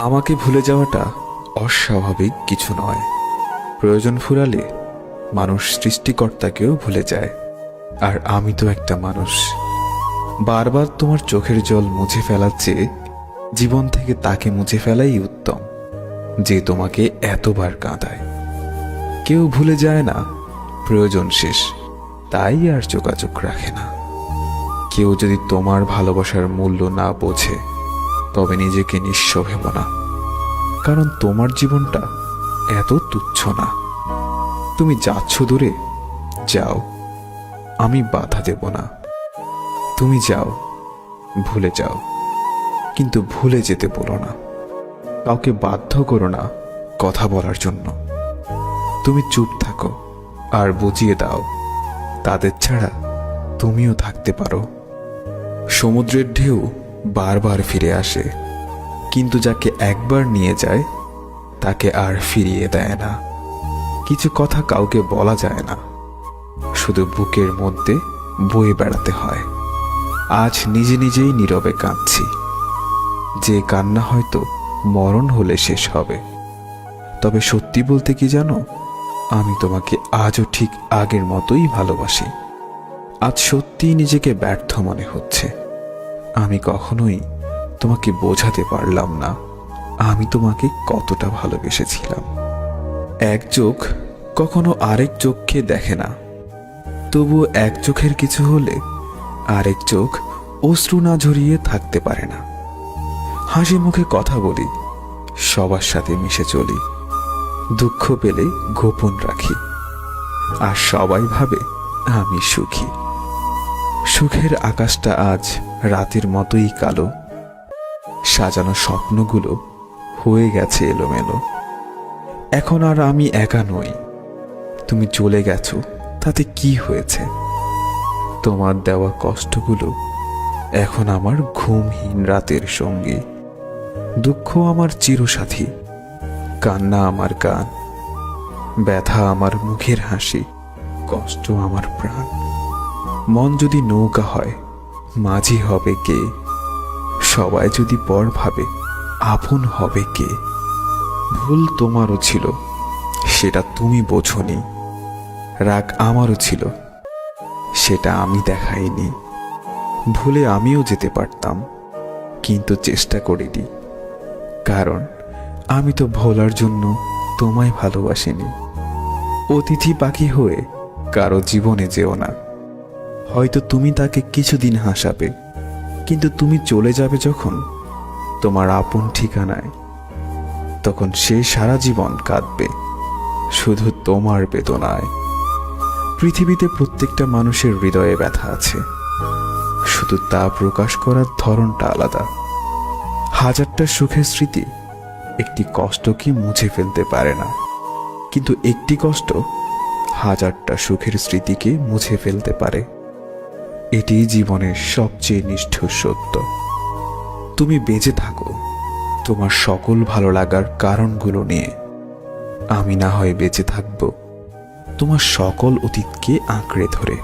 আমাকে ভুলে যাওয়াটা অস্বাভাবিক কিছু নয়। প্রয়োজন ফুরালে মানুষ সৃষ্টিকর্তাকেও ভুলে যায়। আর আমি তো একটা মানুষ। বারবার তোমার চোখের জল মুছে ফেলার চেয়ে জীবন থেকে তাকে মুছে ফেলাই উত্তম, যে তোমাকে এতবার কাঁদায়। কেউ ভুলে যায় না, প্রয়োজন শেষ, তাই আর যোগাযোগ রাখে না। কেউ যদি তোমার ভালোবাসার মূল্য না বোঝে তবে নিজেকে নিঃস্ব ভেব না। কারণ তোমার জীবনটা এত তুচ্ছ না। তুমি যাচ্ছ দূরে, যাও, আমি বাধা দেব না। তুমি যাও, ভুলে যাও, কিন্তু ভুলে যেতে বলো না। কাউকে বাধ্য করো না কথা বলার জন্য। তুমি চুপ থাকো আর বুঝিয়ে দাও, তাদের ছাড়া তুমিও থাকতে পারো। সমুদ্রের ঢেউ বারবার ফিরে আসে, কিন্তু যাকে একবার নিয়ে যায়, তাকে আর ফিরিয়ে দেয় না। কিছু কথা কাউকে বলা যায় না, শুধু বুকের মধ্যে বয়ে বেড়াতে হয়। আজ নিজে নিজেই নীরবে কাঁদছি। যে কান্না হয়তো মরণ হলে শেষ হবে, তবে সত্যি বলতে কি জানো, আমি তোমাকে আজও ঠিক আগের মতোই ভালোবাসি। আজ সত্যিই নিজেকে ব্যর্থ মনে হচ্ছে। আমি কখনোই তোমাকে বোঝাতে পারলাম না। আমি তোমাকে কতটা ভালোবেসেছিলাম। এক চোখ কখনো আরেক চোখকে দেখে না। তবুও এক চোখের কিছু হলে আরেক চোখ অশ্রু না ঝরিয়ে থাকতে পারে না। হাসি মুখে কথা বলি, সবার সাথে মিশে চলি, দুঃখ পেলে গোপন রাখি, আর সবাই ভাবে আমি সুখী। সুখের আকাশটা আজ রাতের মতোই কালো। সাজানো স্বপ্নগুলো হয়ে গেছে এলোমেলো। এখন আর আমি একা নই। তুমি চলে গেছো, তাতে কি হয়েছে? তোমার দেওয়া কষ্টগুলো এখন আমার ঘুমহীন রাতের সঙ্গী। দুঃখ আমার চিরসাথী, কান্না আমার গান ব্যথা আমার মুখের হাসি, কষ্ট আমার প্রাণ। মন যদি নৌকা হয়, মাঝি হবে কে? সবাই যদি পর ভাবে, আপন হবে কে? ভুল তোমারও ছিল, সেটা তুমি বোঝনি। রাগ আমারও ছিল, সেটা আমি দেখাইনি। ভুলে আমিও যেতে পারতাম, কিন্তু চেষ্টা করিনি। কারণ, আমি তো ভোলার জন্য তোমায় ভালোবাসিনি। অতিথি পাখি হয়ে কারও জীবনে যেও না। হয়তো তুমি তাকে কিছুদিন হাসাবে, কিন্তু তুমি চলে যাবে যখন তোমার আপন ঠিকানায়। তখন সে সারা জীবন কাঁদবে, শুধু তোমার বেদনায়। পৃথিবীতে প্রত্যেকটা মানুষের হৃদয়ে ব্যথা আছে। শুধু তা প্রকাশ করার ধরনটা আলাদা। হাজারটা সুখের স্মৃতি একটি কষ্টকে মুছে ফেলতে পারে না। কিন্তু একটি কষ্ট হাজারটা সুখের স্মৃতিকে মুছে ফেলতে পারে। এটি জীবনের সবচেয়ে নিষ্ঠুর সত্য। তুমি বেঁচে থাকো। তোমার সকল ভালো লাগার কারণগুলো নিয়ে। আমি না হয় বেঁচে থাকব। তোমার সকল অতীতকে আঁকড়ে ধরে।